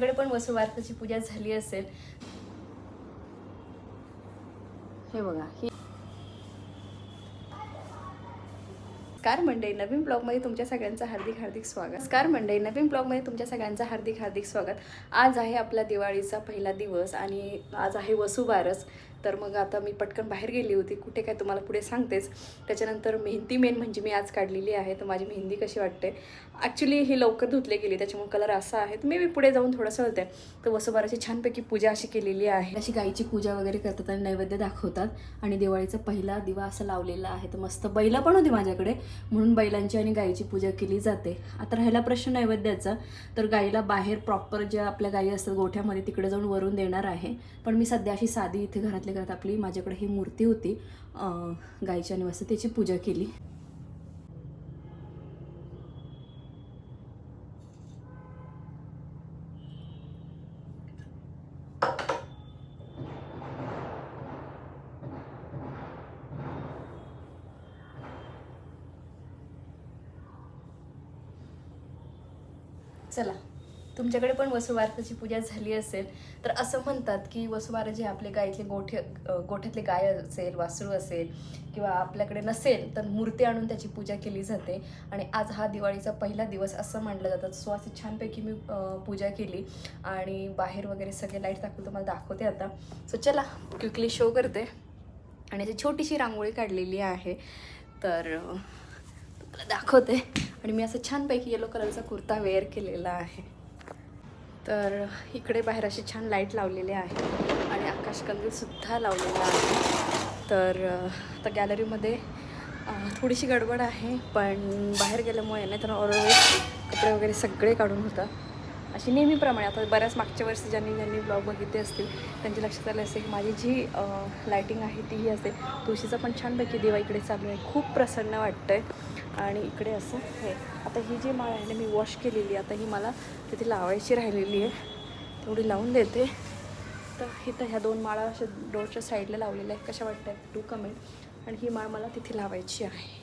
इकडे पण वसुवार्थाची पूजा झाली असेल. हे बघा ही कार मंडई नवीन ब्लॉगमध्ये तुमच्या सगळ्यांचं हार्दिक हार्दिक स्वागत. कार मंडई नवीन ब्लॉगमध्ये तुमच्या सगळ्यांचं हार्दिक हार्दिक स्वागत. आज आहे आपला दिवाळीचा पहिला दिवस आणि आज आहे वसुबारस. तर मग आता मी पटकन बाहेर गेली होती. कुठे काय तुम्हाला पुढे सांगतेच. त्याच्यानंतर मेहंदी मेन म्हणजे मी आज काढलेली आहे. तर माझी मेहंदी कशी वाटते? ॲक्च्युली ही लवकर धुतली गेली. त्याच्यामुळे कलर असा आहे. तर मी बी पुढे जाऊन थोडंसं होते तर वसुबाराची छानपैकी पूजा अशी केलेली आहे. अशी गाईची पूजा वगैरे करतात आणि नैवेद्य दाखवतात. आणि दिवाळीचा पहिला दिवा असा लावलेला आहे. तर मस्त बैला पण होती माझ्याकडे. म्हणून बैलांची आणि गाईची पूजा केली जाते. आता राहिला प्रश्न नैवेद्याचा. तर गाईला बाहेर प्रॉपर ज्या आपल्या गायी असतात गोठ्यामध्ये तिकडे जाऊन वरून देणार आहे. पण मी सध्या अशी साधी इथे घरातल्या घरात आपली माझ्याकडे ही मूर्ती होती अं, गाईची आणि त्याची पूजा केली. चला. तुमच्याकडे पण वसुबारसाची पूजा झाली असेल तर असं म्हणतात की वसुबारा जे आपले गायीतले गोठे गोठ्यातले गाय असेल वासरू असेल किंवा आपल्याकडे नसेल तर मूर्ती आणून त्याची पूजा केली जाते. आणि आज हा दिवाळीचा पहिला दिवस असं मानलं जातं. सो असे छानपैकी मी पूजा केली आणि बाहेर वगैरे सगळे लाइट दाखवून तुम्हाला दाखवते आता. सो चला क्विकली शो करते. आणि अशी छोटीशी रांगोळी काढलेली आहे. तर तुम्हाला दाखवते. आणि मी असं छानपैकी येलो कलरचा कुर्ता वेअर केलेला आहे. तर इकडे बाहेर अशी छान लाइट लावलेली आहे आणि आकाशकंदीलसुद्धा लावलेला आहे. तर आता गॅलरीमध्ये थोडीशी गडबड आहे पण बाहेर गेल्यामुळे नाही तर ऑलवेज कपडे वगैरे सगळे काढून होतात. अशी नेहमीप्रमाणे आता बऱ्याच मागच्या वर्षी ज्यांनी ज्यांनी ब्लॉग बघितले असतील त्यांच्या लक्षात आलं असेल की माझी जी लायटिंग आहे तीही असते. तुळशीचा पण छानपैकी दिवा इकडे चालू आहे. खूप प्रसन्न वाटतं आहे आणि इकडे असं हे. आता ही जी माळ आहे ना मी वॉश केलेली आता ही मला तिथे लावायची राहिलेली आहे. तेवढी लावून देते. तर इथं ह्या दोन माळा अशा डोरच्या साईडला लावलेल्या आहेत. कशा वाटतात? टू कमेंट आणि ही माळ मला तिथे लावायची आहे.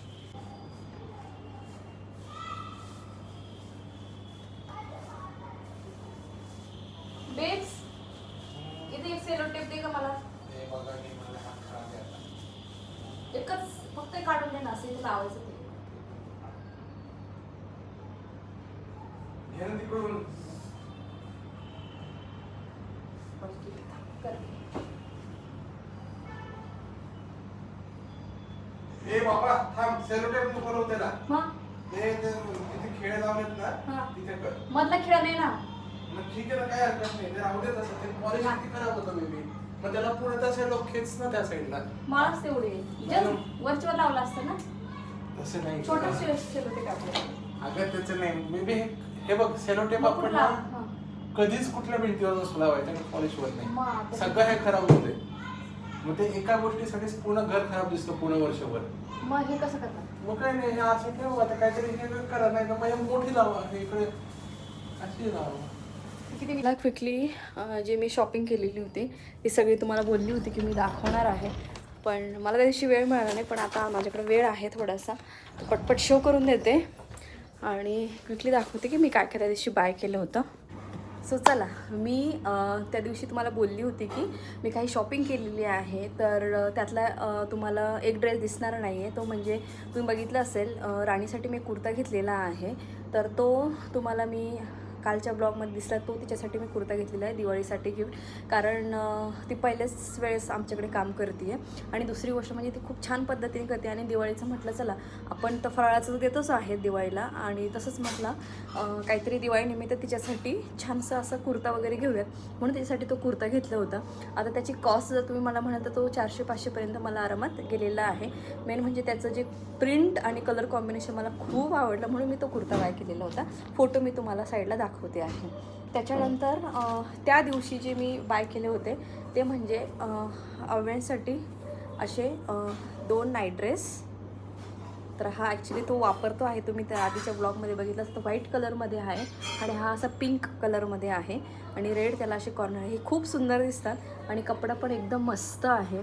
मला? एकच फक्त काढून दे ना असं लावायचं. ते कर. ए बाबा थांब. सेलोटेप नको बनवू त्याला. मग? ते ते तिथे खेळ लावलेत हा. ना तिथे कर. मधला खिळा नाही ना? मग ठीक आहे ना काय हरकत नाही. ते राहू दे तसं. ते पॉलिश किती खराब होतं मी मग त्याला पुढे त्या साईडला खेच ना त्या साईडला. माळच तेवढी. जस्ट वरच्यावर लावला असतं ना? तसं नाही. छोटा सेलो टेप आपलं अगं त्याचं नाही. मे बी हे बघ सेलोटेप मग आपण? हा. कधीच कुठल्या भिंतीवर नसतो लावायचं आणि पॉलिश होत मग नाही सगळं हे खराब होते मग ते एका गोष्टीसाठी पूर्ण घर खराब दिसतं पूर्ण वर्षभर. मग हे कसं करणार? मग काय नाही हे असं ठेव आता काहीतरी हे करा नाही तर मग हे मोठी लावा हे इकडे अशी लावा. किती मला क्विकली जे मी शॉपिंग केलेली होती ती सगळी तुम्हाला बोलली होती की मी दाखवणार आहे. पण मला त्या दिवशी वेळ मिळाला नाही पण आता माझ्याकडे वेळ आहे थोडासा. पटपट शो करून देते. आणि क्विकली दाखवते की मी काय काय त्या दिवशी बाय केलं होतं. सो चला मी त्या दिवशी तुम्हाला बोलली होती की मी काही शॉपिंग केलेली आहे तर त्यातला तुम्हाला एक ड्रेस दिसणार नाही आहे तो म्हणजे तुम्ही बघितलं असेल राणीसाठी मी कुर्ता घेतलेला आहे. तर तो तुम्हाला मी कालच्या ब्लॉगमध्ये दिसला तो तिच्यासाठी मी कुर्ता घेतलेला आहे दिवाळीसाठी गिफ्ट कारण ती पहिल्याच वेळेस आमच्याकडे काम करते आहे आणि दुसरी गोष्ट म्हणजे ती खूप छान पद्धतीने करते. आणि दिवाळीचं म्हटलं चला आपण तर फराळाचं तर देतोच आहे दिवाळीला. आणि तसंच म्हटलं काहीतरी दिवाळीनिमित्त तिच्यासाठी छानसं असं कुर्ता वगैरे घेऊयात. म्हणून त्याच्यासाठी तो कुर्ता घेतला होता. आता त्याची कॉस्ट जर तुम्ही मला म्हणाल तर तो चारशे पाचशेपर्यंत मला आरामात गेलेला आहे. मेन म्हणजे त्याचं जे प्रिंट आणि कलर कॉम्बिनेशन मला खूप आवडलं म्हणून मी तो कुर्ता बाय केलेला होता. फोटो मी तुम्हाला साईडला दाखवते आहे. त्याच्यानंतर त्या दिवशी जे मी बाय केले होते ते म्हणजे अव्यांसाठी असे दोन नाईट ड्रेस तर हा ॲक्च्युली तो वापरतो आहे तुम्ही त्या आधीच्या ब्लॉगमध्ये बघितलं असतं व्हाईट कलरमध्ये आहे आणि हा असा पिंक कलरमध्ये आहे आणि रेड त्याला असे कॉर्नर आहे. हे खूप सुंदर दिसतात आणि कपडा पण एकदम मस्त आहे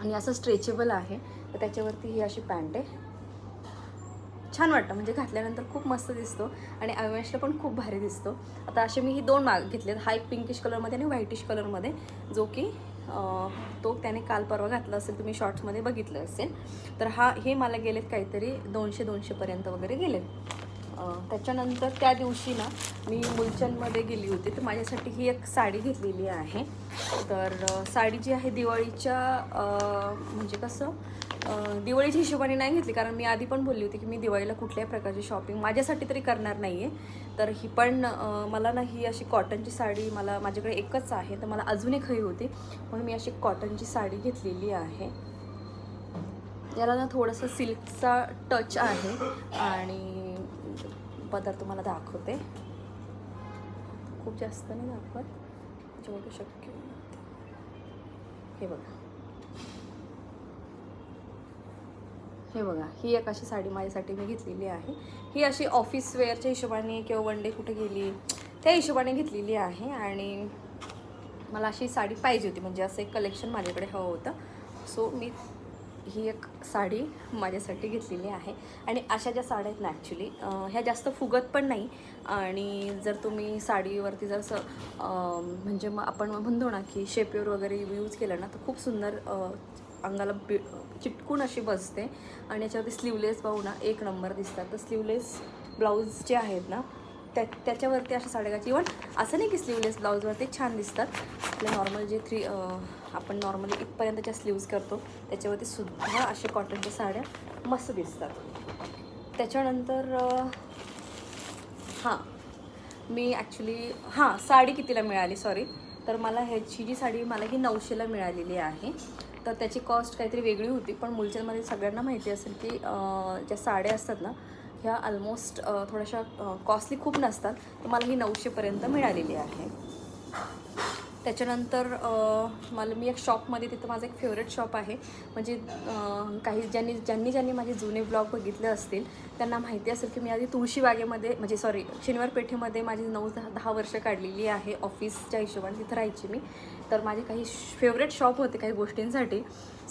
आणि असं स्ट्रेचेबल आहे. तर त्याच्यावरती ही अशी पॅन्ट आहे. छान वाटतं. म्हणजे घातल्यानंतर खूप मस्त दिसतो आणि अविमेशला पण खूप भारी दिसतो. आता असे मी ही दोन माग घेतलेत हा एक पिंकिश कलरमध्ये आणि व्हाईटिश कलरमध्ये जो की तो त्याने काल परवा घातला असेल तुम्ही शॉर्ट्समध्ये बघितलं असेल. तर हा हे मला गेलेत काहीतरी दोनशे दोनशेपर्यंत वगैरे गेलेत. त्याच्यानंतर त्या दिवशी ना मी मुलचंदमध्ये गेली होती. तर माझ्यासाठी ही एक साडी घेतलेली आहे. तर साडी जी आहे दिवाळीच्या म्हणजे कसं दिवाळीच्या हिशोबाने नाही घेतली कारण मी आधी पण बोलली होती की मी दिवाळीला कुठल्याही प्रकारची शॉपिंग माझ्यासाठी तरी करणार नाही आहे तर ही पण मला ना ही अशी कॉटनची साडी मला माझ्याकडे एकच आहे तर मला अजून एक हवी होती. म्हणून मी अशी कॉटनची साडी घेतलेली आहे. याला ना थोडंसं सिल्कचा टच आहे आणि पदार्थ तुम्हाला दाखवते. खूप जास्त नाही दाखवत शक्य हे बघा. हे बघा ही एक अशी साडी माझ्यासाठी मी घेतलेली आहे. ही अशी ऑफिस वेअरच्या हिशोबाने किंवा वन डे कुठे गेली त्या हिशोबाने घेतलेली आहे आणि मला अशी साडी पाहिजे होती. म्हणजे असं एक कलेक्शन माझ्याकडे हवं होतं. सो मी ही एक साडी माझ्यासाठी घेतलेली आहे. आणि अशा ज्या साड्या आहेत ना ॲक्च्युली ह्या जास्त फुगत पण नाही. आणि जर तुम्ही साडीवरती जर असं म्हणजे मग आपण म्हणतो ना की शेपेवर वगैरे यूज केलं ना तर खूप सुंदर अंगाला बि चिटकून अशी बसते. आणि याच्यावरती स्लीवलेस पाहू ना एक नंबर दिसतात. तर स्लीवलेस ब्लाऊज जे आहेत ना त्या त्याच्यावरती अशा साड्या घालायची इवन असं नाही की स्लीवलेस ब्लाऊजवरती छान दिसतात. आपले नॉर्मल जे थ्री आपण नॉर्मली इथपर्यंतच्या स्लीव्ज करतो त्याच्यावरती सुद्धा अशा कॉटनच्या साड्या मस्त दिसतात. त्याच्यानंतर हां मी ॲक्च्युली हां साडी कितीला मिळाली? सॉरी तर मला ह्याची जी साडी मला ही नऊशेला मिळालेली आहे. तर त्याची कॉस्ट काहीतरी वेगळी होती पण मुलचंदमध्ये सगळ्यांना माहिती असेल की ज्या साड्या असतात ना ह्या ऑलमोस्ट थोड्याशा कॉस्टली खूप नसतात. तर मला ही नऊशेपर्यंत मिळालेली आहे. त्याच्यानंतर मला मी एक शॉपमध्ये तिथं माझं एक फेवरेट शॉप आहे. म्हणजे काही ज्यांनी ज्यांनी ज्यांनी माझे जुने ब्लॉग बघितले असतील त्यांना माहिती असेल की मी आधी तुळशीबागेमध्ये म्हणजे सॉरी शनिवार पेठेमध्ये माझी नऊ दहा दहा वर्षं काढलेली आहे ऑफिसच्या हिशोबाने तिथं राहायची मी. तर माझे काही फेवरेट शॉप होते काही गोष्टींसाठी.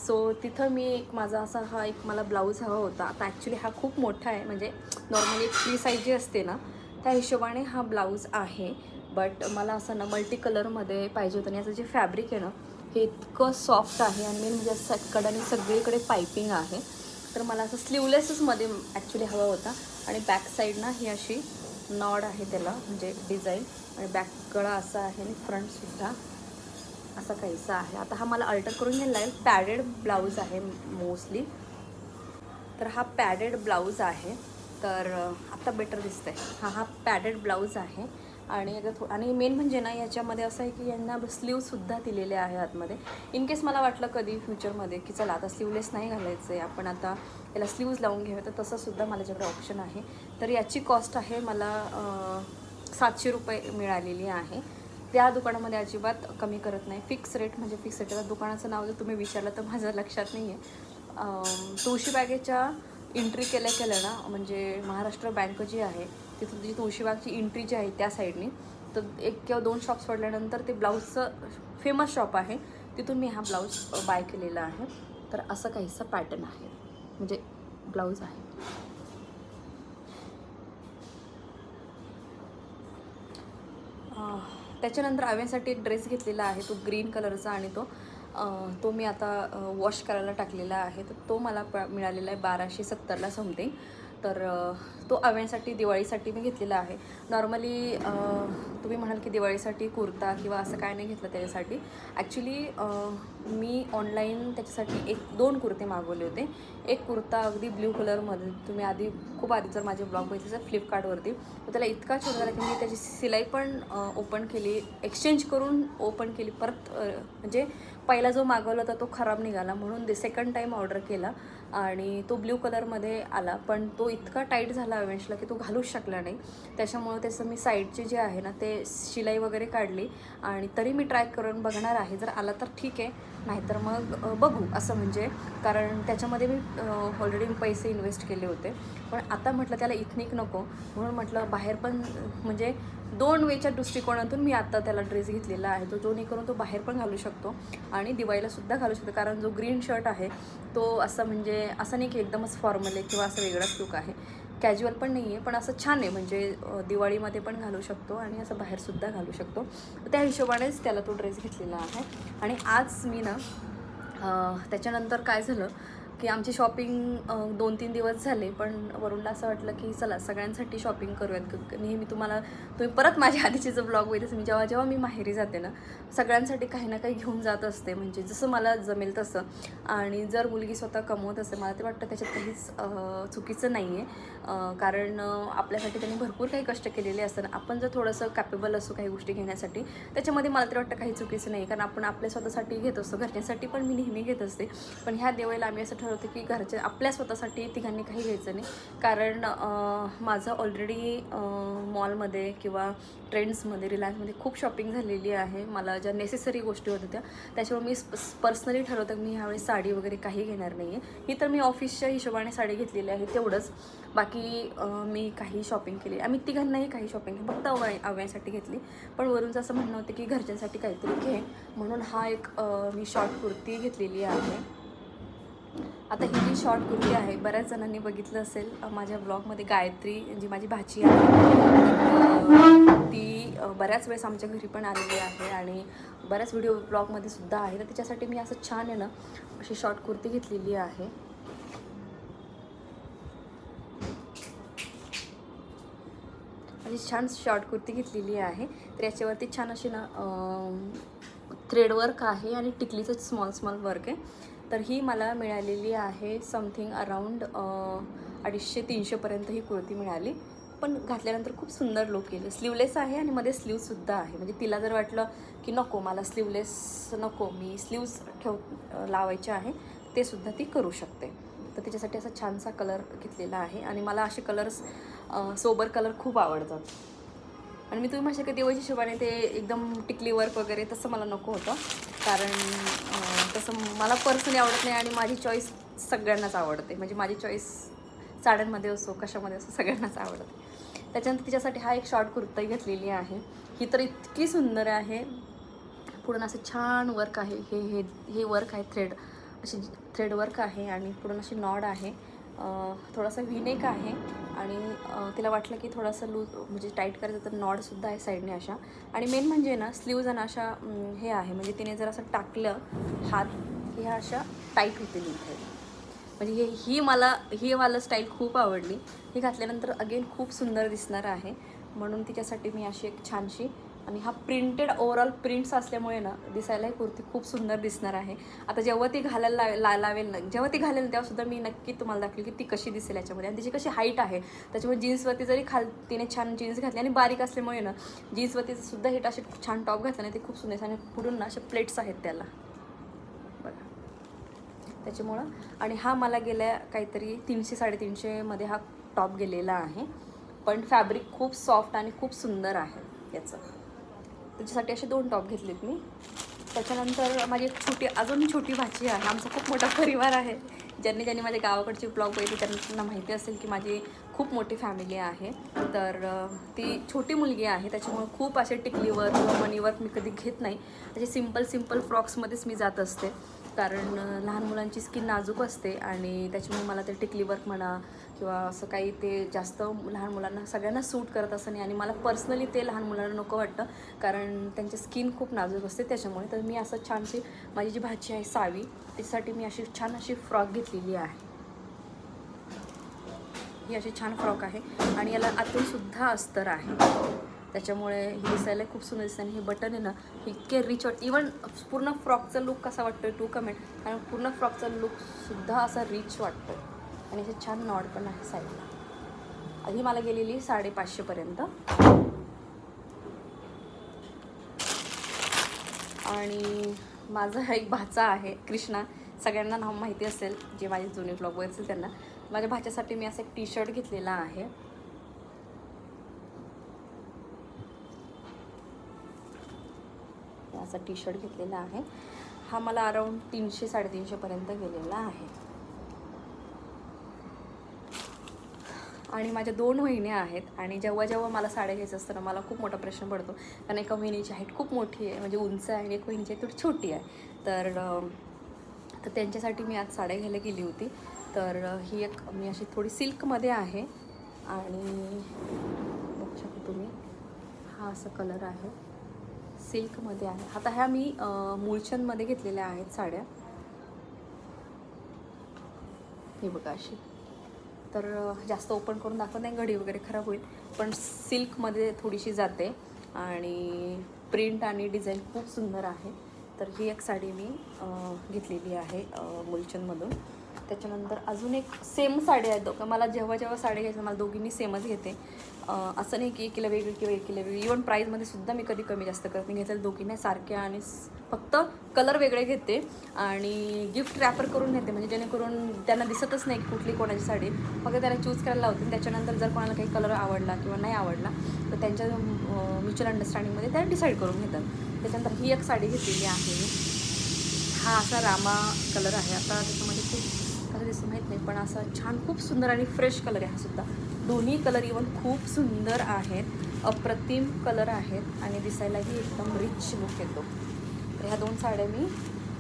सो तिथं मी एक माझा असा हा एक मला ब्लाऊज हवा होता. आता ॲक्च्युली हा खूप मोठा आहे. म्हणजे नॉर्मली एक फ्री साईज जी असते ना त्या हिशोबाने हा ब्लाऊज आहे. बट मला असं ना मल्टी कलरमध्ये पाहिजे होतं आणि याचं जे फॅब्रिक आहे ना हे इतकं सॉफ्ट आहे आणि मेन म्हणजे असं सगळीकडे पायपिंग आहे. तर मला असं स्लीवलेसचमध्ये ॲक्च्युली हवा होता आणि बॅक साईडना ही अशी नॉड आहे त्याला म्हणजे डिझाईन आणि बॅक गळा असा आहे आणि फ्रंटसुद्धा असा काहीसा आहे. आता हा मला अल्टर करून घ्यायला लागेल. पॅडेड ब्लाऊज आहे मोस्टली तर हा पॅडेड ब्लाऊज आहे. तर आत्ता आता बेटर दिसतंय. हा हा पॅडेड ब्लाऊज आहे. आणि अगर थो आणि मेन म्हणजे ना याच्यामध्ये असं आहे की यांना स्लीवसुद्धा दिलेले आहे आतमध्ये. इन केस मला वाटलं कधी फ्युचरमध्ये की चला आता स्लीवलेस नाही घालायचं आहे आपण आता याला स्लीव्ज लावून घेऊया तर तसंसुद्धा माझ्याकडे ऑप्शन आहे. तर याची कॉस्ट आहे मला सातशे रुपये मिळालेली आहे. त्या दुकानामध्ये अजिबात कमी करत नाही. फिक्स रेट म्हणजे फिक्स रेट आता दुकानाचं नाव जर तुम्ही विचारलं तर माझ्या लक्षात नाही आहे तुळशीबागेच्या एंट्री केल्या केल्या ना म्हणजे महाराष्ट्र बँक जी आहे तिथून जी तुळशीबागची एंट्री जी आहे त्या साईडने तर एक किंवा दोन शॉप्स पडल्यानंतर ते ब्लाऊजचं फेमस शॉप आहे. तिथून मी हा ब्लाऊज बाय केलेला आहे. तर असं काहीसं पॅटर्न आहे. म्हणजे ब्लाऊज आहे. त्याच्यानंतर आव्यासाठी एक ड्रेस घेतलेला आहे. तो ग्रीन कलरचा आणि तो तो मी आता वॉश करायला टाकलेला आहे. तर तो मला प मिळालेला आहे बाराशे सत्तरला समथिंग तर तो आव्यांसाठी दिवाळीसाठी मी घेतलेला आहे. नॉर्मली तुम्ही म्हणाल की दिवाळीसाठी कुर्ता किंवा असं काय नाही घेतलं त्याच्यासाठी. ॲक्च्युली मी ऑनलाईन त्याच्यासाठी एक दोन कुर्ते मागवले होते. एक कुर्ता अगदी ब्ल्यू कलरमध्ये तुम्ही आधी खूप आधी जर माझे ब्लॉग बघितले तर फ्लिपकार्टवरती तर त्याला इतका छान झाला की मी त्याची सिलाई पण ओपन केली. एक्सचेंज करून ओपन केली. परत म्हणजे पहिला जो मागवला होता तो खराब निघाला. म्हणून दे सेकंड टाईम ऑर्डर केला. आणि तो ब्ल्यू कलरमध्ये आला पण तो इतका टाईट झाला अवेंशला की तो घालूच शकला नाही. त्याच्यामुळं त्याचं मी साईडचे जे आहे ना ते शिलाई वगैरे काढली आणि तरी मी ट्राय करून बघणार आहे. जर आला तर ठीक आहे. नाहीतर मग बघू. असं म्हणजे कारण त्याच्यामध्ये मी ऑलरेडी पैसे इन्व्हेस्ट केले होते. पण आता म्हटलं त्याला इथनिक नको. म्हणून म्हटलं बाहेर पण म्हणजे दोन वेच्या दृष्टिकोनातून मी आता त्याला ड्रेस घेतलेला आहे. तो जेणेकरून तो बाहेर पण घालू शकतो आणि दिवाळीलासुद्धा घालू शकतो. कारण जो ग्रीन शर्ट आहे तो असं म्हणजे असं नाही की एकदमच फॉर्मल आहे किंवा असं वेगळाच लुक आहे. कॅज्युअल पण नाही आहे पण असं छान आहे. म्हणजे दिवाळीमध्ये पण घालू शकतो आणि असं बाहेरसुद्धा घालू शकतो. त्या हिशोबानेच त्याला तो ड्रेस घेतलेला आहे. आणि आज मी ना त्याच्यानंतर काय झालं की आमची शॉपिंग दोन तीन दिवस झाले पण वरूनला असं वाटलं की चला सगळ्यांसाठी शॉपिंग करूयात. नेहमी तुम्हाला तुम्ही परत माझ्या आधीचे जो ब्लॉग बघितलं मी जेव्हा जेव्हा मी माहेरी जाते ना सगळ्यांसाठी काही ना काही घेऊन जात असते. म्हणजे जसं मला जमेल तसं. आणि जर मुलगी स्वतः कमवत असेल मला ते वाटतं त्याच्यात काहीच चुकीचं नाही आहे कारण आपल्यासाठी त्यांनी भरपूर काही कष्ट केलेले असतात. आपण जर थोडंसं कॅपेबल असू काही गोष्टी घेण्यासाठी त्याच्यामध्ये मला तरी वाटतं काही चुकीचं नाही कारण आपण आपल्या स्वतःसाठी घेत असतो. घरच्यांसाठी पण मी नेहमी घेत असते. पण ह्या दिवाळीला आम्ही असं ठरवते की घरच्या आपल्या स्वतःसाठी तिघांनी काही घ्यायचं नाही. कारण माझं ऑलरेडी मॉलमध्ये किंवा ट्रेंड्समध्ये रिलायन्समध्ये खूप शॉपिंग झालेली आहे. मला ज्या नेसेसरी गोष्टी होत्या त्या त्याच्यामुळे मी पर्सनली ठरवतं की मी ह्यावेळी साडी वगैरे काही घेणार नाही आहे ही तर मी ऑफिसच्या हिशोबाने साडी घेतलेली आहे तेवढंच. बाकी मी काही शॉपिंग केली आम्ही तिघांनाही काही शॉपिंग फक्त अवय अवयांसाठी घेतली. पण वरूनचं असं म्हणणं होतं की घरच्यांसाठी काहीतरी घे. म्हणून हा एक मी शॉर्ट कुर्ती घेतलेली आहे. आता ही जी शॉर्ट कुर्ती आहे बऱ्याच जणांनी बघितलं असेल माझ्या ब्लॉगमध्ये गायत्री जी माझी भाची आहे ती बऱ्याच वेळेस आमच्या घरी पण आलेली आहे आणि बऱ्याच व्हिडिओ ब्लॉगमध्ये सुद्धा आहे. तर त्याच्यासाठी मी असं छान आहे ना अशी शॉर्ट कुर्ती घेतलेली आहे. अशी छान शॉर्ट कुर्ती घेतलेली आहे. तर याच्यावरती छान अशी ना थ्रेड वर्क आहे आणि टिकलीचं स्मॉल स्मॉल वर्क आहे. तर ही मला मिळालेली आहे समथिंग अराऊंड अडीचशे तीनशेपर्यंत ही कुर्ती मिळाली. पण घातल्यानंतर खूप सुंदर लुक येईल स्लीवलेस आहे आणि मध्ये स्लीवसुद्धा आहे. म्हणजे तिला जर वाटलं की नको मला स्लीवलेस नको मी स्लीव्स ठेव लावायचे आहे ते सुद्धा ती करू शकते. तर तिच्यासाठी असा छानसा कलर घेतलेला आहे. आणि मला असे कलर्स सोबर कलर खूप आवडतात. आणि मी तुम्ही म्हणशील की देवाच्या हिशोबाने ते एकदम टिकली वर्क वगैरे तसं मला नको होतं. कारण तसं मला पर्सनली आवडत नाही आणि माझी चॉईस सगळ्यांनाच आवडते. म्हणजे माझी चॉईस साड्यांमध्ये असो कशामध्ये असो सगळ्यांनाच आवडते. त्याच्यानंतर तिच्यासाठी हा एक शॉर्ट कुर्ता घेतलेली आहे. ही तर इतकी सुंदर आहे. पूर्ण असं छान वर्क आहे. हे हे हे वर्क आहे थ्रेड अशी थ्रेड वर्क आहे आणि पूर्ण अशी नॉड आहे. थोडासा व्हिनेक आहे आणि तिला वाटलं की थोडासा लूज म्हणजे टाईट करायचं तर नॉडसुद्धा आहे साईडने अशा. आणि मेन म्हणजे ना स्लीव्ज आणि अशा हे आहे. म्हणजे तिने जर असं टाकलं हात की ह्या अशा टाईट होतील इथे. म्हणजे हे ही मला ही मला स्टाईल खूप आवडली. ही घातल्यानंतर अगेन खूप सुंदर दिसणार आहे. म्हणून तिच्यासाठी मी अशी एक छानशी आणि हा प्रिंटेड ओव्हरऑल प्रिंट्स असल्यामुळे ना दिसायला ही कुर्ती खूप सुंदर दिसणार आहे. आता जेव्हा ती घालायला लावे- ला लावेल ना जेव्हा ती घालेल तेव्हा सुद्धा मी नक्की तुम्हाला दाखवेल की ती कशी दिसेल याच्यामध्ये. आणि तिची कशी हाईट आहे त्याच्यामुळे जीन्सवरती जरी खाल तिने छान जीन्स घातली आणि बारीक असल्यामुळे ना जीन्सवरती सुद्धा हिट असे छान टॉप घातला नाही ते खूप सुंदर आणि पुढून ना असे प्लेट्स आहेत त्याला. बघा. त्याच्यामुळं आणि हा मला गेल्या काहीतरी तीनशे साडेतीनशेमध्ये हा टॉप गेलेला आहे. पण फॅब्रिक खूप सॉफ्ट आणि खूप सुंदर आहे याचं. त्याच्यासाठी असे दोन टॉप घेतलेत मी. त्याच्यानंतर माझी एक छोटी अजून छोटी भाची आहे. आमचा खूप मोठा परिवार आहे. ज्यांनी ज्यांनी माझ्या गावाकडची ब्लॉग बघितली त्यांना माहिती असेल की माझी खूप मोठी फॅमिली आहे. तर ती छोटी मुलगी आहे. त्याच्यामुळे खूप असे टिकलीवर किंवा मणीवर मी कधी घेत नाही. असे सिंपल सिंपल फ्रॉक्समध्येच मी जात असते. कारण लहान मुलांची स्किन नाजूक असते आणि त्याच्यामुळे मला ते टिकली वर्क म्हणा किंवा असं काही ते जास्त लहान मुलांना सगळ्यांना सूट करत असं नाही. आणि मला पर्सनली ते लहान मुलांना नको वाटतं. कारण त्यांची स्किन खूप नाजूक असते त्याच्यामुळे. तर मी असं छानशी माझी जी भाजी आहे सावी त्यासाठी मी अशी छान अशी फ्रॉक घेतलेली आहे. ही अशी छान फ्रॉक आहे. आणि याला आतूनसुद्धा अस्तर आहे. त्याच्यामुळे ही दिसायला खूप सुंदर दिसते. आणि हे बटन आहे ना इतके रिच वाट इवन पूर्ण फ्रॉकचा लुक कसा वाटतो टू कमेंट आणि पूर्ण फ्रॉकचा लुकसुद्धा असा रिच वाटतो आणि असे छान नॉड पण आहे साईडला. आधी मला गेलेली साडेपाचशेपर्यंत. आणि माझा एक भाचा आहे कृष्णा. सगळ्यांना नाव माहिती असेल जे माझे जुने ब्लॉग असेल त्यांना. माझ्या भाच्यासाठी मी असं एक टी शर्ट घेतलेला आहे. असा टी शर्ट घेतलेला आहे. हा मला अराऊंड तीनशे साडेतीनशेपर्यंत गेलेला आहे. आणि माझ्या दोन वहिन्या आहेत आणि जेव्हा जेव्हा मला साड्या घ्यायचं असतं ना मला खूप मोठा प्रश्न पडतो. कारण एका वहिनीची हाईट खूप मोठी आहे म्हणजे उंच आहे आणि एक वहिनीची हाईट थोडी छोटी आहे. तर तर त्यांच्यासाठी मी आज साड्या घ्यायला गेली होती. तर ही एक मी अशी थोडी सिल्कमध्ये आहे आणि बघू शकता तुम्ही हा असा कलर आहे. सिल्कमध्ये आहे. आता ह्या मी मूळचंदमध्ये घेतलेल्या आहेत साड्या. हे बघा अशी. तर जास्त ओपन करून दाखवत नाही. घडी वगैरे खराब होईल. पण सिल्कमध्ये थोडीशी जाते. आणि प्रिंट आणि डिझाईन खूप सुंदर आहे. तर ही एक साडी मी घेतलेली आहे मुलचंदमधून. त्याच्यानंतर अजून एक सेम साडी आहेत दोघं. मला जेव्हा जेव्हा साडी घ्यायचं मला दोघींनी सेमच घेते. असं नाही की एकीला वेगळी किंवा एकीला वेगळी इवन प्राईजमध्ये सुद्धा मी कधी कमी जास्त करत नाही. घेतलं दोघींना सारख्या आणि फक्त कलर वेगळे घेते आणि गिफ्ट रॅपर करून घेते म्हणजे जेणेकरून त्यांना दिसतच नाही की कुठली कोणाची साडी. फक्त त्याला चूज करायला लावते. त्याच्यानंतर जर कोणाला काही कलर आवडला किंवा नाही आवडला तर त्यांच्या म्युच्युअल अंडरस्टँडिंगमध्ये त्या डिसाईड करून घेतात. त्याच्यानंतर ही एक साडी घेतलेली आहे. हा असा रामा कलर आहे. आता त्याच्यामध्ये खूप दिसून माहीत नाही पण असा छान खूप सुंदर आणि फ्रेश कलर आहे हा सुद्धा. दोन्ही कलर इवन खूप सुंदर आहेत अप्रतिम कलर आहेत आणि दिसायलाही एकदम रिच लुक येतो. तर ह्या दोन साड्या मी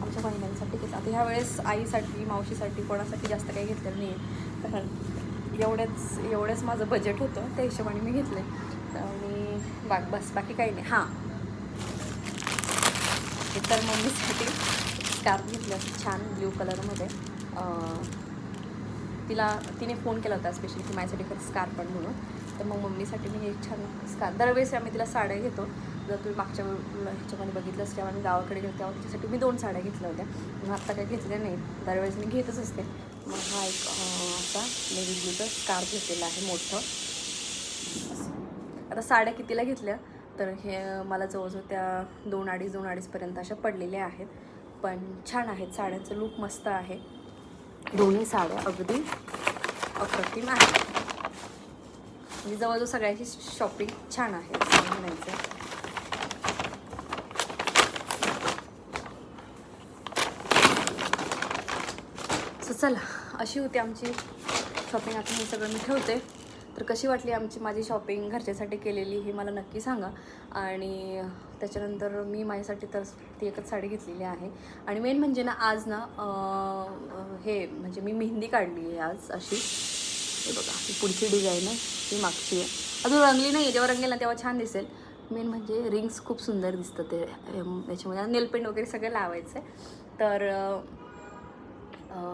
आमच्या महिलांसाठी घेतल्या आता ह्या वेळेस आईसाठी मावशीसाठी कोणासाठी जास्त काही घेतलेलं नाही आहे कारण एवढ्याच एवढंच माझं बजेट होतं त्या हिशोबाने मी घेतले आणि बाग बस बाकी काही नाही. हां. इतर मम्मीसाठी स्कार्फ घेतलं. छान ब्ल्यू कलरमध्ये तिला तिने फोन केला होता स्पेशली की माझ्यासाठी खरं स्कार्फ पण म्हणून तर मग मम्मीसाठी मी हे छान स्कार्फ दरवेळेस आम्ही तिला साड्या घेतो. जर तुम्ही मागच्या ह्याच्यामध्ये बघितलंच तेव्हा मी गावाकडे गेलो तेव्हा तिच्यासाठी मी दोन साड्या घेतल्या होत्या. मग आत्ता काही घेतल्या नाही दरवेळेस मी घेतच असते. मग हा एक असा नेव्ही ब्लूचा स्कार्फ घेतलेला आहे मोठं. आता साड्या कितीला घेतल्या? तर हे मला जवळजवळ त्या दोन अडीच दोन अडीचपर्यंत अशा पडलेल्या आहेत. पण छान आहेत. साड्यांचं लूक मस्त आहे. दोन्ही साड्या अगदी अप्रतिम आहेत. म्हणजे जवळजवळ सगळ्याची शॉपिंग छान आहे म्हणायचं सो चला अशी होती आमची शॉपिंग. आता हे सगळं मी ठेवते. तर कशी वाटली आमची माझी शॉपिंग घरच्यासाठी केलेली हे मला नक्की सांगा. आणि त्याच्यानंतर मी माझ्यासाठी तर ती एकच साडी घेतलेली आहे. आणि मेन म्हणजे ना आज ना हे म्हणजे मी मेहंदी काढली आहे आज अशी. हे बघा ही पुढची डिझाईन आहे ही मागची आहे. अजून रंगली नाही आहे जेव्हा रंगेल ना तेव्हा छान दिसेल. मेन म्हणजे रिंग्स खूप सुंदर दिसतं ते याच्यामध्ये. नेलपेंट वगैरे सगळं लावायचं आहे तर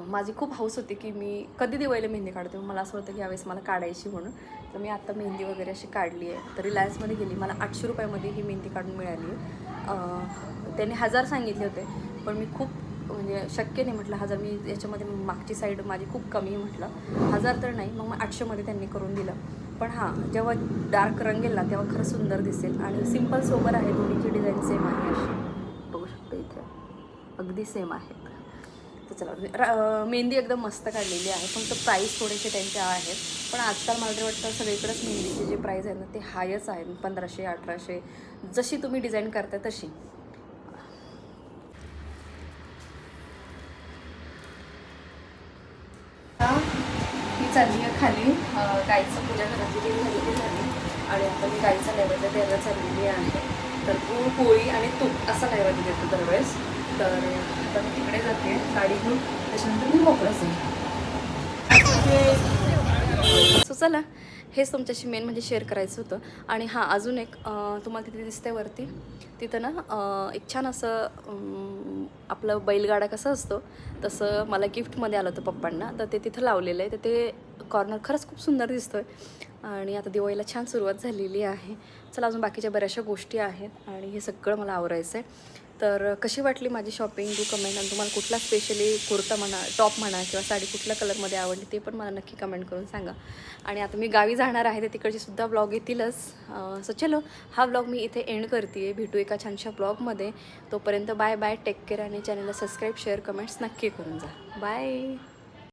माझी खूप हौस होती की मी कधी दिवाळीला मेहंदी काढते मग मला असं होतं की यावेळेस मला काढायची म्हणून. तर मी आत्ता मेहंदी वगैरे अशी काढली आहे. तर रिलायन्समध्ये गेली. मला आठशे रुपयामध्ये ही मेहंदी काढून मिळाली. आहे त्यांनी हजार सांगितले होते पण मी खूप म्हणजे शक्य नाही म्हटलं हजार. मी याच्यामध्ये मागची साईड माझी खूप कमी म्हटलं. हजार तर नाही मग मग आठशेमध्ये त्यांनी करून दिलं. पण हां जेव्हा डार्क रंगेल ना तेव्हा खरं सुंदर दिसेल. आणि सिंपल सोबर आहे दोन्हीची डिझाईन सेम आहे अशी. बघू शकतो इथे. अगदी सेम आहे. तर चला. मेहंदी एकदम मस्त काढलेली आहे. फक्त प्राईस थोडेसे त्यांच्या आहेत. पण आजकाल मला तरी वाटतं सगळीकडेच मेहंदीचे जे प्राईस आहेत ना ते हायच आहेत पंधराशे अठराशे जशी तुम्ही डिझाईन करताय तशी. मी चालली आहे खाली. गाईचं पूजा घराची ती झालेली झाली आणि आता मी गाईचा नैवेद्य द्यायला चाललेली आहे. तर गूळ पोळी आणि तूप असा नैवेद्य देतो दरवेळेस. तर आता मी तिकडे जाते गाडी घेऊन. त्याच्यानंतर मी मोकळं असेल. सो चला हेच तुमच्याशी मेन म्हणजे शेअर करायचं होतं. आणि हां अजून एक तुम्हाला तिथे दिसतंय वरती. तिथं ना एक छान असं आपलं बैलगाडा कसा असतो तसं मला गिफ्टमध्ये आलं होतं पप्पांना. तर ते तिथं लावलेलं आहे. तर ते कॉर्नर खरंच खूप सुंदर दिसतो आहे आणि आता दिवाळीला छान सुरुवात झालेली आहे. चला अजून बाकीच्या बऱ्याचशा गोष्टी आहेत. आणि हे सगळं मला आवरायचं आहे तर कशी वाटली माझी शॉपिंग डू कमेंट आणि तुम्हाला कुठला स्पेशली कुर्ता म्हणा टॉप म्हणा किंवा साडी कुठल्या कलरमध्ये आवडली ते पण मला नक्की कमेंट करून सांगा. आणि आता मी गावी जाणार आहे तर तिकडचे सुद्धा ब्लॉग येतीलच. सो चलो हा ब्लॉग मी इथे एंड करते भेटू एका छानशा ब्लॉगमध्ये तोपर्यंत बाय बाय टेक केअर आणि चॅनलला सबस्क्राईब शेअर कमेंट्स नक्की करून जा. बाय